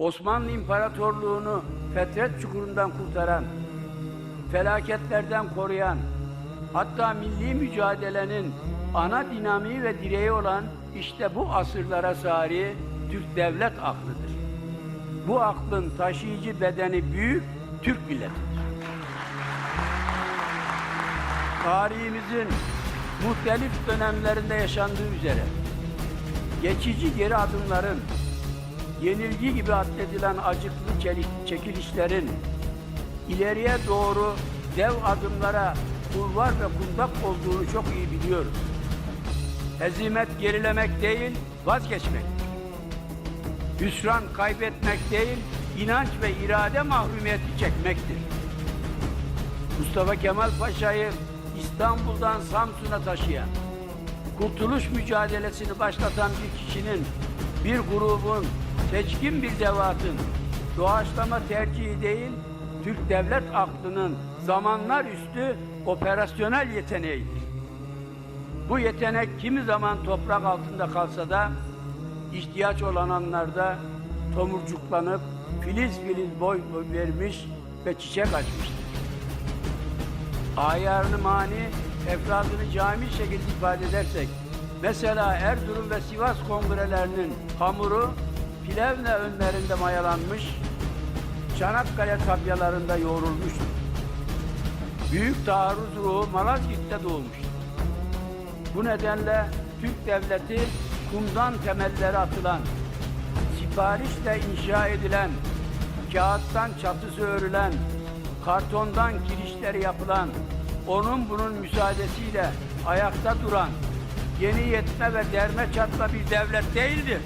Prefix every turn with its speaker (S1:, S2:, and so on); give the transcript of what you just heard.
S1: Osmanlı İmparatorluğunu fetret çukurundan kurtaran, felaketlerden koruyan, hatta milli mücadelenin ana dinamiği ve direği olan işte bu asırlara sari Türk devlet aklıdır. Bu aklın taşıyıcı bedeni büyük Türk milletidir. Tarihimizin muhtelif dönemlerinde yaşandığı üzere geçici geri adımların, yenilgi gibi addedilen acıklı çelik- çekilişlerin ileriye doğru dev adımlara kulvar ve kundak olduğunu çok iyi biliyoruz. Hezimet gerilemek değil, vazgeçmektir. Hüsran kaybetmek değil, inanç ve irade mahrumiyeti çekmektir. Mustafa Kemal Paşa'yı İstanbul'dan Samsun'a taşıyan, kurtuluş mücadelesini başlatan bir kişinin, bir grubun, seçkin bir devatın doğaçlama tercihi değil, Türk devlet aklının zamanlar üstü operasyonel yeteneğidir. Bu yetenek kimi zaman toprak altında kalsa da ihtiyaç olan anlarda tomurcuklanıp filiz filiz boy vermiş ve çiçek açmıştır. Ayarını mani, efradını cami şekilde ifade edersek, mesela Erzurum ve Sivas kongrelerinin hamuru Plevne önlerinde mayalanmış, Çanakkale tabyalarında yoğrulmuştur. Büyük taarruz ruhu Malazgirt'te doğmuştur. Bu nedenle Türk devleti kumdan temelleri atılan, siparişle inşa edilen, kağıttan çatısı örülen, kartondan girişleri yapılan, onun bunun müsaadesiyle ayakta duran, yeni yetme ve derme çatma bir devlet değildir.